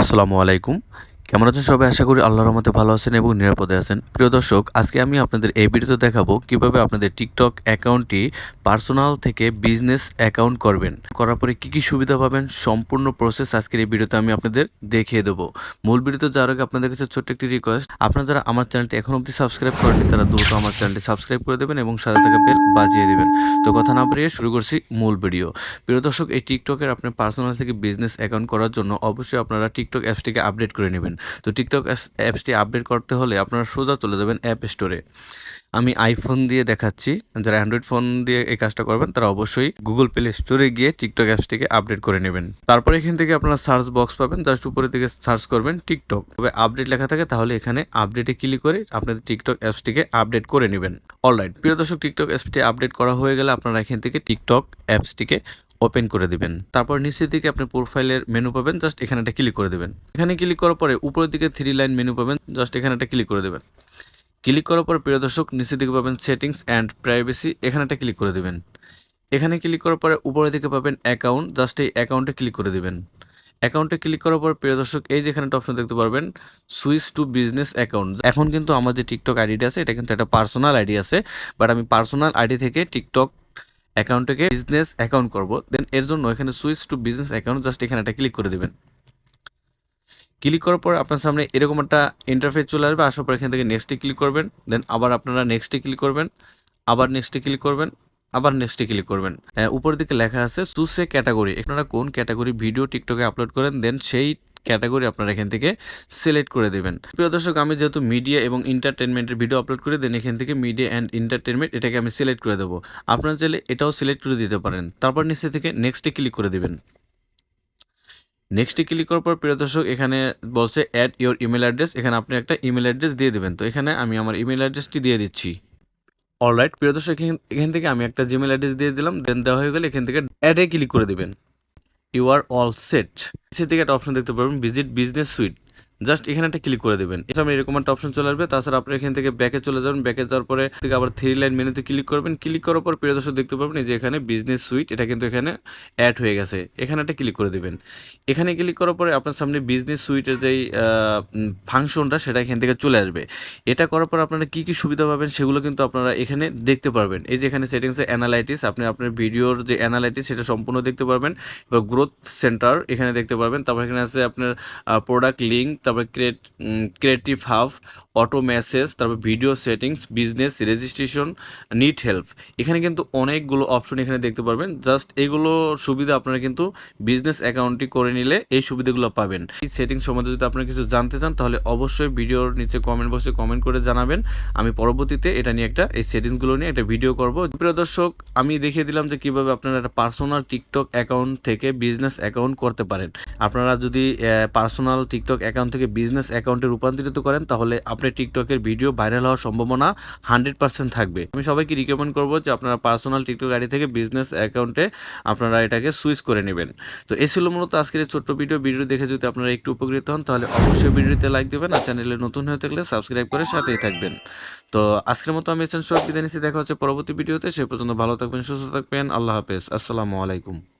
আসসালামু আলাইকুম। কেমন আছেন সবাই? আশা করি আল্লাহর রহমতে ভালো আছেন এবং নিরাপদে আছেন। প্রিয় দর্শক, আজকে আমি আপনাদের এই ভিডিওতে দেখাবো কীভাবে আপনাদের টিকটক অ্যাকাউন্টটি পার্সোনাল থেকে বিজনেস অ্যাকাউন্ট করবেন। করার পরে কী কী সুবিধা পাবেন, সম্পূর্ণ প্রসেস আজকের এই ভিডিওতে আমি আপনাদের দেখিয়ে দেবো। মূল ভিডিওতে যাওয়ার আগে আপনাদের কাছে ছোট্ট একটি রিকোয়েস্ট আপনারা যারা আমার চ্যানেলটি এখন অবধি সাবস্ক্রাইব করেনি তারা দ্রুত আমার চ্যানেলটি সাবস্ক্রাইব করে দেবেন এবং সাথে থাকা বেল বাজিয়ে দেবেন। তো কথা না বাড়িয়ে শুরু করছি মূল ভিডিও। প্রিয় দর্শক, এই টিকটকের আপনার পার্সোনাল থেকে বিজনেস অ্যাকাউন্ট করার জন্য অবশ্যই আপনারা টিকটক অ্যাপসটিকে আপডেট করে নেবেন। তো টিকটক অ্যাপসটি আপডেট করতে হলে আপনারা সোজা চলে যাবেন অ্যাপ স্টোরে আমি আইফোন দিয়ে দেখাচ্ছি। যারা অ্যান্ড্রয়েড ফোন দিয়ে এই কাজটা করবেন, তারা অবশ্যই গুগল প্লে স্টোরে গিয়ে টিকটক অ্যাপসটিকে আপডেট করে নেবেন। তারপর এখান থেকে আপনারা সার্চ বক্স পাবেন। জাস্ট উপরের দিকে সার্চ করবেন টিকটক তবে আপডেট লেখা থাকে, তাহলে এখানে আপডেটে ক্লিক করে আপনাদের টিকটক অ্যাপসটিকে আপডেট করে নেবেন। অলরাইট প্রিয় দর্শক টিকটক অ্যাপসটি আপডেট করা হয়ে গেলে আপনারা এখান থেকে টিকটক অ্যাপসটিকে ওপেন করে দিবেন। তারপর নিচের দিকে আপনি প্রোফাইলের মেনু পাবেন জাস্ট এখানে একটা ক্লিক করে দেবেন। এখানে ক্লিক করার পরে উপরের দিকে থ্রি লাইন মেনু পাবেন জাস্ট এখানে একটা ক্লিক করে দেবেন। ক্লিক করার পর প্রিয় দর্শক, নিচের দিকে পাবেন সেটিংস অ্যান্ড প্রাইভেসি এখানে একটা ক্লিক করে দেবেন। এখানে ক্লিক করার পরে উপরের দিকে পাবেন অ্যাকাউন্ট জাস্ট এই অ্যাকাউন্টে ক্লিক করে দেবেন। অ্যাকাউন্টে ক্লিক করার পর প্রিয় দর্শক, এই যে এখানে একটা অপশন দেখতে পারবেন সুইচ টু বিজনেস অ্যাকাউন্ট এখন কিন্তু আমার যে টিকটক আইডিটা আছে, এটা কিন্তু একটা পার্সোনাল আইডি আছে বাট আমি পার্সোনাল আইডি থেকে টিকটক অ্যাকাউন্টটাকে বিজনেস অ্যাকাউন্ট করব দেন এর জন্য এখানে switch to business account just এখানে একটা ক্লিক করে দেবেন। ক্লিক করার পর আপনার সামনে এরকম একটা ইন্টারফেস চলে আসবে, আসার পর এখান থেকে নেক্সটে ক্লিক করবেন দেন আবার আপনারা নেক্সটে ক্লিক করবেন, আবার নেক্সটে ক্লিক করবেন, আবার নেক্সটে ক্লিক করবেন। উপরের দিকে লেখা আছে চুসে ক্যাটাগরি আপনারা কোন ক্যাটাগরি ভিডিও টিকটকে আপলোড করেন দেন সেই ক্যাটাগরি আপনারা এখান থেকে সিলেক্ট করে দেবেন। প্রিয় দর্শক, আমি যেহেতু মিডিয়া এবং এন্টারটেনমেন্টের ভিডিও আপলোড করে দেন, এখান থেকে মিডিয়া অ্যান্ড এন্টারটেনমেন্ট এটাকে আমি সিলেক্ট করে দেবো। আপনারা চাইলে এটাও সিলেক্ট করে দিতে পারেন। তারপর নিচে থেকে নেক্সটে ক্লিক করে দেবেন। নেক্সটে ক্লিক করার পর, প্রিয় দর্শক, এখানে বলছে অ্যাড ইওর ইমেল অ্যাড্রেস এখানে আপনি একটা ইমেল অ্যাড্রেস দিয়ে দেবেন। তো এখানে আমি আমার ইমেল অ্যাড্রেসটি দিয়ে দিচ্ছি। অলরাইট প্রিয় দর্শক, এখান থেকে আমি একটা জিমেল অ্যাড্রেস দিয়ে দিলাম। দেন দেওয়া হয়ে গেলে এখান থেকে অ্যাডে ক্লিক করে দেবেন। You are all set. নিচের দিকে একটা অপশন দেখতে পারবেন ভিজিট বিজনেস সুইট জাস্ট এখানে একটা ক্লিক করে দেবেন। এটা এরকম একটা অপশন চলে আসবে। তাছাড়া আপনি এখান থেকে ব্যাকে চলে যাবেন। ব্যাকে যাওয়ার পরে থেকে আবার থ্রি লাইন মেনুতে ক্লিক করবেন। ক্লিক করার পর প্রিয় দর্শক দেখতে পাবেন যে এখানে বিজনেস সুইট এটা কিন্তু এখানে অ্যাড হয়ে গেছে। এখানে একটা ক্লিক করে দেবেন। এখানে ক্লিক করার পরে আপনার সামনে বিজনেস সুইটের যেই ফাংশনটা সেটা এখান থেকে চলে আসবে। এটা করার পর আপনারা কী কী সুবিধা পাবেন সেগুলো কিন্তু আপনারা এখানে দেখতে পারবেন। এই যে এখানে সেটিংসে অ্যানালাইটিস আপনি আপনার ভিডিওর যে অ্যানালাইটিস সেটা সম্পূর্ণ দেখতে পারবেন। এবার গ্রোথ সেন্টার এখানে দেখতে পারবেন। তারপর এখানে আছে আপনার প্রোডাক্ট লিঙ্ক তারপর create creative hub auto message তারপর video settings business registration need help এখানে কিন্তু অনেকগুলো অপশন এখানে দেখতে পারবেন। জাস্ট এগুলো সুবিধা আপনারা কিন্তু বিজনেস অ্যাকাউন্টটি করে নিলে এই সুবিধাগুলো পাবেন। এই সেটিংস সম্বন্ধে যদি আপনারা কিছু জানতে চান, তাহলে অবশ্যই ভিডিওর নিচে কমেন্ট বক্সে কমেন্ট করে জানাবেন। আমি পরবর্তীতে এটা নিয়ে একটা, এই সেটিংসগুলো নিয়ে একটা ভিডিও করব। প্রিয় দর্শক, আমি দেখিয়ে দিলাম যে কীভাবে আপনারা একটা পার্সোনাল টিকটক অ্যাকাউন্ট থেকে বিজনেস অ্যাকাউন্ট করতে পারেন। আপনারা যদি পার্সোনাল টিকটক অ্যাকাউন্ট থেকে বিজনেস অ্যাকাউন্টে রূপান্তরিত করেন, তাহলে আপনি টিকটকের ভিডিও ভাইরাল হওয়ার সম্ভাবনা হান্ড্রেড পার্সেন্ট থাকবে। আমি সবাইকে রিকমেন্ড করব যে আপনারা পার্সোনাল টিকটক আইডি থেকে বিজনেস অ্যাকাউন্টে আপনারা এটাকে সুইচ করে নেবেন। তো এ ছিল মূলত আজকের এই ছোট্ট ভিডিও ভিডিও দেখে যদি আপনারা একটু উপকৃত হন, তাহলে অবশ্যই ভিডিওতে লাইক দেবেন আর চ্যানেলে নতুন হয়ে থাকলে সাবস্ক্রাইব করে সাথেই থাকবেন। তো আজকের মতো আমি এসেন সব বিদায় নিচ্ছি। দেখা হচ্ছে পরবর্তী ভিডিওতে সে পর্যন্ত ভালো থাকবেন, সুস্থ থাকবেন। আল্লাহ হাফেজ। আসসালামু আলাইকুম।